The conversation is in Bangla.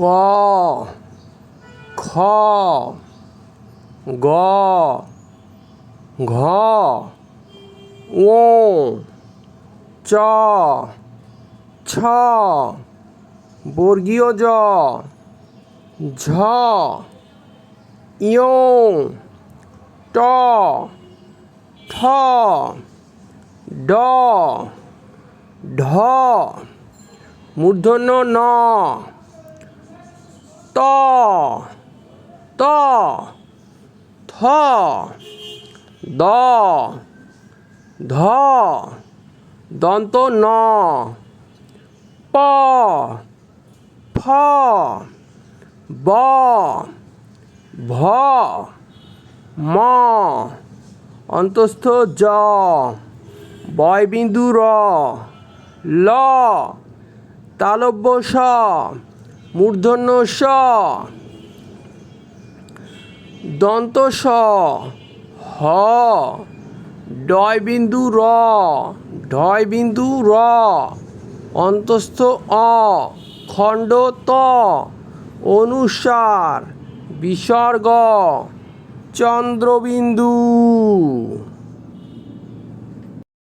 ক, খ, গ, ঘ ও চ, ছ, বর্গীয় জ, ঝ ইয়ং ট, ঠ, ড, ঢ, মূর্ধন্য ন। ত ত থ দ, ধ, দন্ত ন, প, ফ, ব, ভ, ম, অন্তস্থ জ, বয়বিন্দু র, ল, তালব্য স মূর্ধন্য স। দন্ত স। হ। ডয় বিন্দু র। ঢয় বিন্দু র। অন্তস্থ অ। খণ্ড ত। অনুসার। বিসর্গ। চন্দ্রবিন্দু।